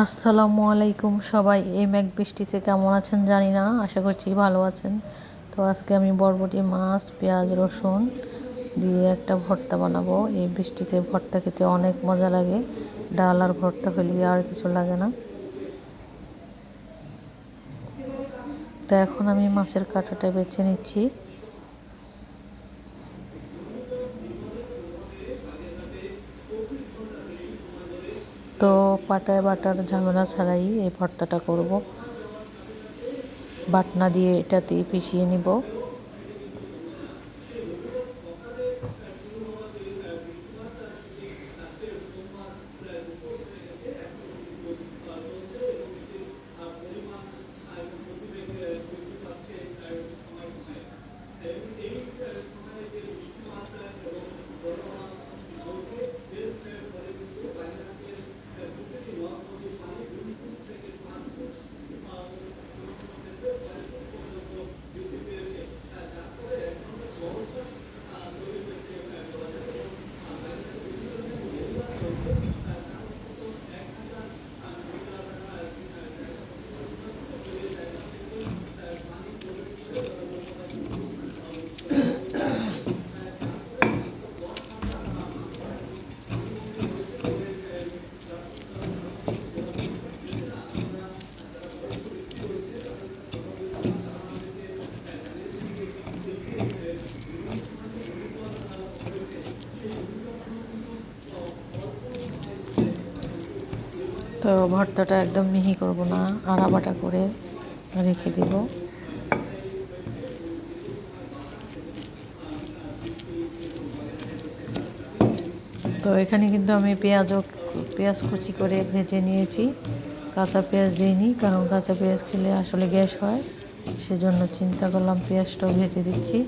আসসালামু আলাইকুম সবাই, এই মেঘ বৃষ্টিতে কেমন আছেন জানি না, আশা করছি ভালো আছেন। তো আজকে আমি বরবটি, মাছ, পেঁয়াজ, রসুন দিয়ে একটা ভর্তা বানাবো। এই বৃষ্টিতে ভর্তা খেতে অনেক মজা লাগে, ডাল আর ভর্তা খেলে আর কিছু লাগে না। তো এখন আমি মাছের কাঁটাটা বেছে নিচ্ছি। তো পাটায় বাটার ঝামেলা ছাড়াই এই ভর্তাটা করব। বাটনা দিয়ে এটাতে পিষিয়ে নিব। তো ভর্তাটা একদম মিহি করব না আড়াবাটা করে রেখে দিব। তো এখানে কিন্তু আমি পেঁয়াজও, পেঁয়াজ কুচি করে ভেজে নিয়েছি। কাঁচা পেঁয়াজ দিইনি, কারণ কাঁচা পেঁয়াজ খেলে আসলে গ্যাস হয়। সেজন্য চিন্তা করলাম পেঁয়াজটাও ভেজে দিচ্ছি।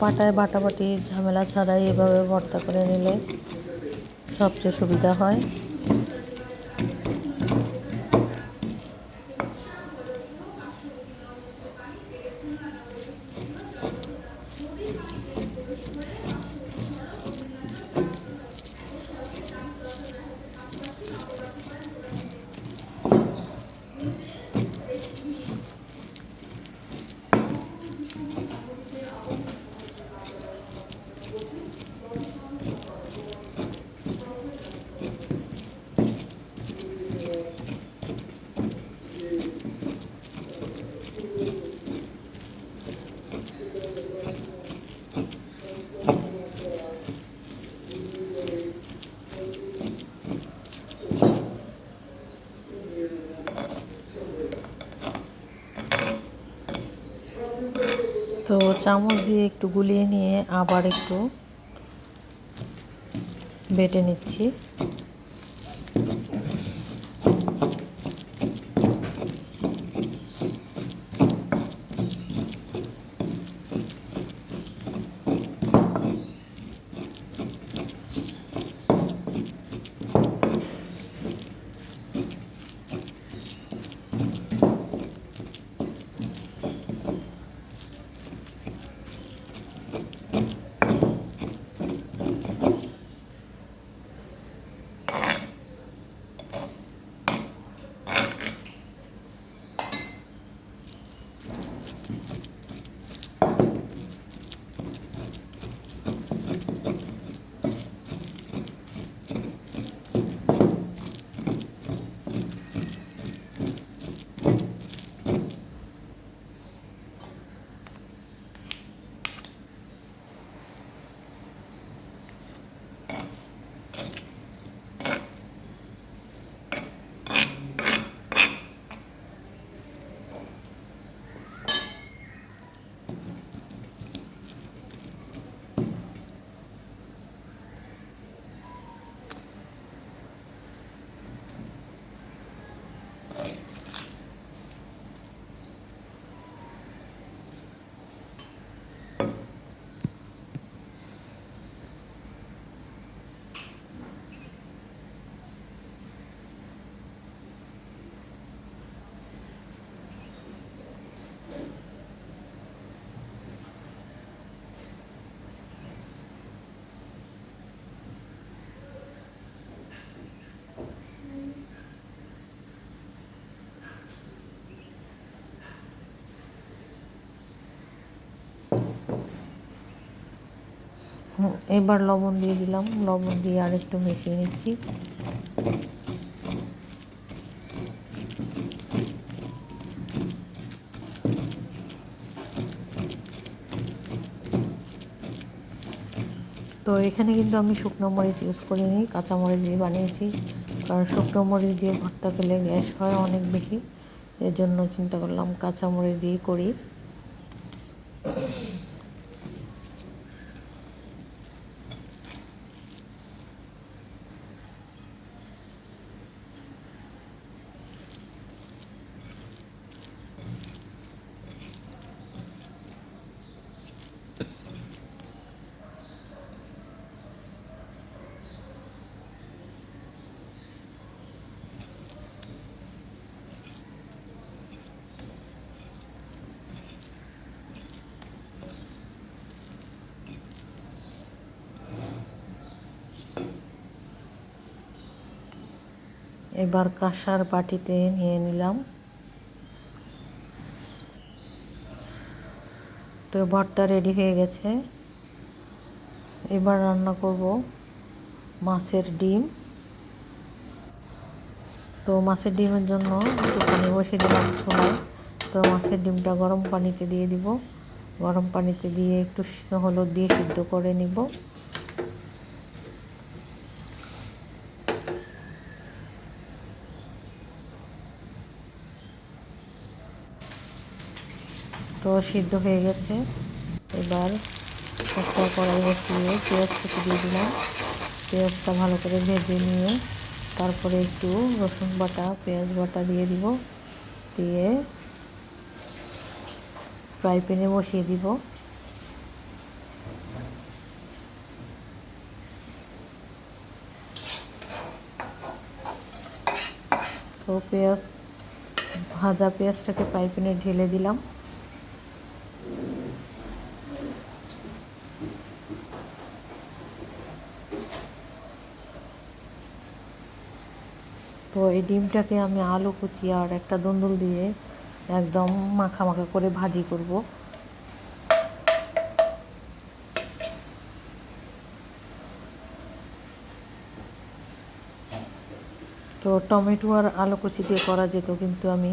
পাটায় বাটাবাটি ঝামেলা ছাড়াই এভাবে ভর্তা করে নিলে সবচেয়ে সুবিধা হয়। চামচ দিয়ে একটু গুলিয়ে নিয়ে আবার একটু বেটে নিচ্ছি। এবার লবণ দিয়ে দিলাম। লবণ দিয়ে আর একটু মিশিয়ে নিচ্ছি। তো এখানে কিন্তু আমি শুকনো মরিচ ইউজ করিনি, কাঁচা মরিচ দিয়ে বানিয়েছি। কারণ শুকনো মরিচ দিয়ে ভর্তা খেলে গ্যাস হয় অনেক বেশি। এর জন্য চিন্তা করলাম কাঁচা মরিচ দিয়ে করি। এবার কাঁসার বাটিতে নিয়ে নিলাম। তো ভর্তা রেডি হয়ে গেছে। এবার রান্না করব মাছের ডিম। তো মাছের ডিমের জন্য একটু পানি বসিয়ে দিলাম চুলায়। তো মাছের ডিমটা গরম পানিতে দিয়ে দিব। গরম পানিতে দিয়ে একটু হলুদ দিয়ে সিদ্ধ করে নিব। তো সিদ্ধ হয়ে গেছে। এবার একটা কড়াই বসিয়ে পেঁয়াজ কুচি দিয়ে দিলাম। পেঁয়াজটা ভালো করে ভেজে নিয়ে তারপরে একটু রসুন বাটা, পেঁয়াজ বাটা দিয়ে দিব। দিয়ে ফ্রাই প্যানে বসিয়ে দিব। তো পেঁয়াজ, ভাজা পেঁয়াজটাকে ফ্রাই প্যানে ঢেলে দিলাম। এই ডিমটাকে আমি আলু কুচি আর একটা দুন্দুল দিয়ে একদম মাখা মাখা করে ভাজি করব। তো টমেটো আর আলু কুচি দিয়ে করা যেত, কিন্তু আমি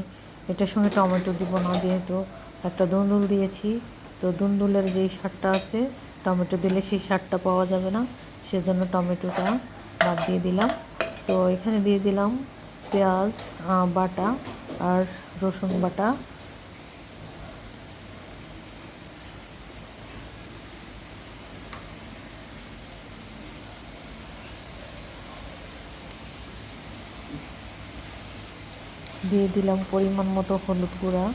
এটার সঙ্গে টমেটো দিব না, যেহেতু একটা দুন্দুল দিয়েছি। তো দুন্দুলের যেই সারটা আছে, টমেটো দিলে সেই সারটা পাওয়া যাবে না, সেজন্য টমেটোটা বাদ দিয়ে দিলাম। তো এখানে দিয়ে দিলাম পেঁয়াজ বাটা আর রসুন বাটা। দিয়ে দিলাম পরিমাণ মতো হলুদ গুঁড়া।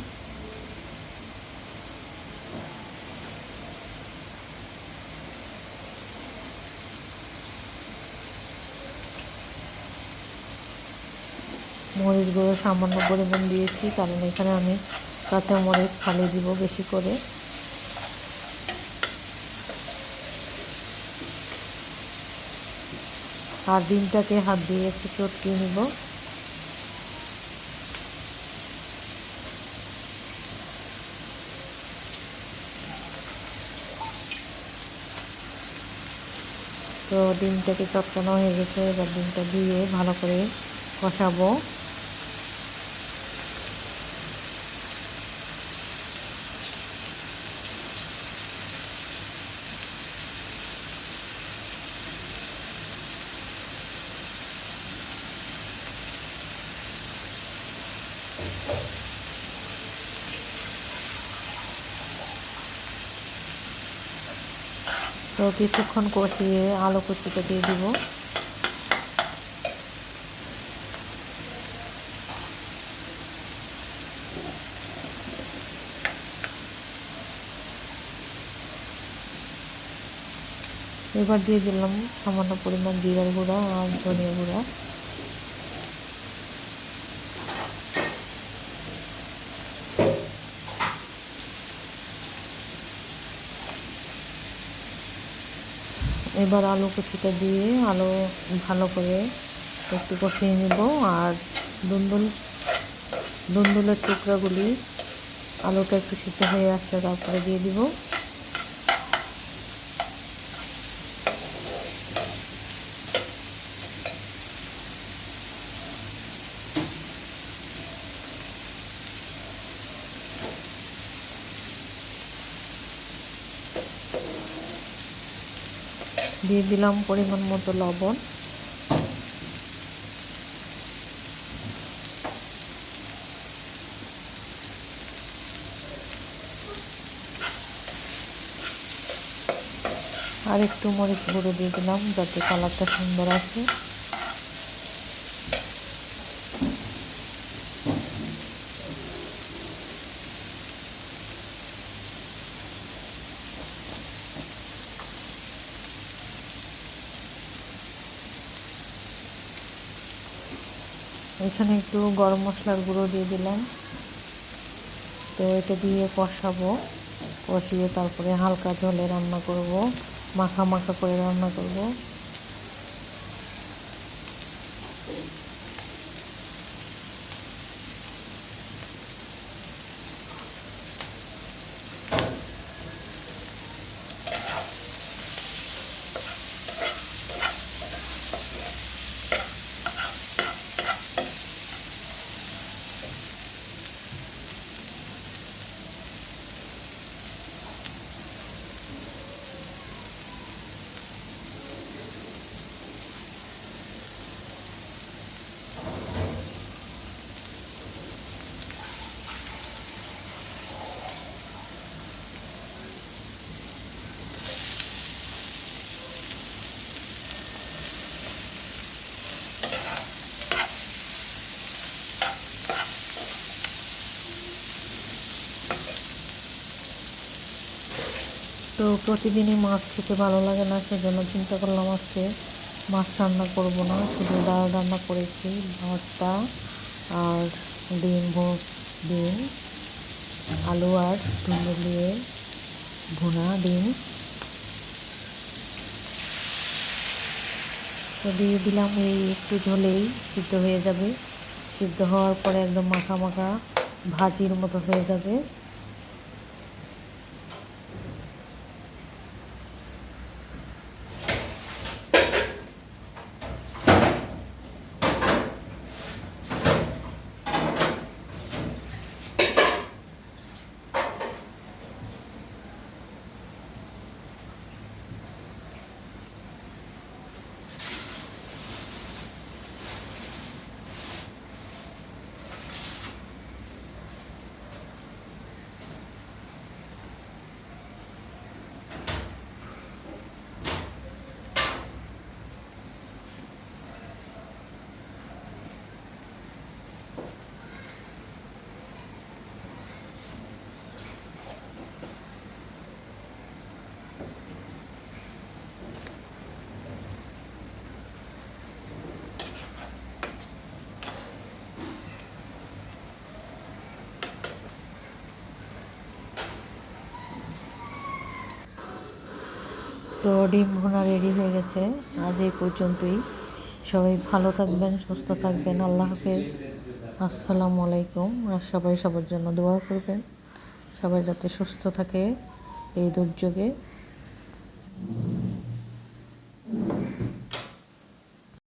মরিচ গুঁড়ো সামান্য পরিমাণ দিয়েছি, কারণ এখানে আমি কাঁচা মরিচ ফালে দিব বেশি করে। আর ডিমটাকে হাত দিয়ে একটু চটকিয়ে নিব। তো ডিমটাকে চটকানো হয়ে গেছে, এবার ডিমটা দিয়ে ভালো করে কষাবো। তো কিছুক্ষণ কষিয়ে আলু কুচিটা দিয়ে দিব। এবার দিয়ে দিলাম সামান্য পরিমাণ জিরার গুঁড়া আর ধনিয়া গুঁড়া। এবার আলু কুচিটা দিয়ে আলু ভালো করে একটু কষিয়ে নেব আর দুন্দুল, দুন্দুলের টুকরাগুলি আলুটা একটু সিদ্ধ হয়ে আসছে তারপরে দিয়ে দিব। দিয়ে দিলাম পরিমাণ মতো লবণ। আর একটু মরিচ গুঁড়ো দিয়ে দিলাম যাতে কালারটা সুন্দর আসে। এখানে একটু গরম মশলার গুঁড়ো দিয়ে দিলাম। তো এটা দিয়ে কষাবো। কষিয়ে তারপরে হালকা ঝোলে রান্না করব। মাখা মাখা করে রান্না করব। তো প্রতিদিনই মাছ খেতে ভালো লাগে না, সেজন্য চিন্তা করলাম আজকে মাছ রান্না করব না, শুধু ডাল রান্না করেছি, ভর্তা আর ডিম ডিম, আলু আর ডিম দিয়ে ভুনা ডিম। তো দিয়ে দিলাম এই একটু ঝোলেই, সিদ্ধ হয়ে যাবে। সিদ্ধ হওয়ার পরে একদম মাখা মাখা ভাজির মতো হয়ে যাবে। তো ডিম ভুনা রেডি হয়ে গেছে। আজ এই পর্যন্তই। সবাই ভালো থাকবেন, সুস্থ থাকবেন। আল্লাহ হাফেজ। আসসালামু আলাইকুম। আর সবাই সবার জন্য দোয়া করবেন। সবাই যাতে সুস্থ থাকে এই দুর্যোগে।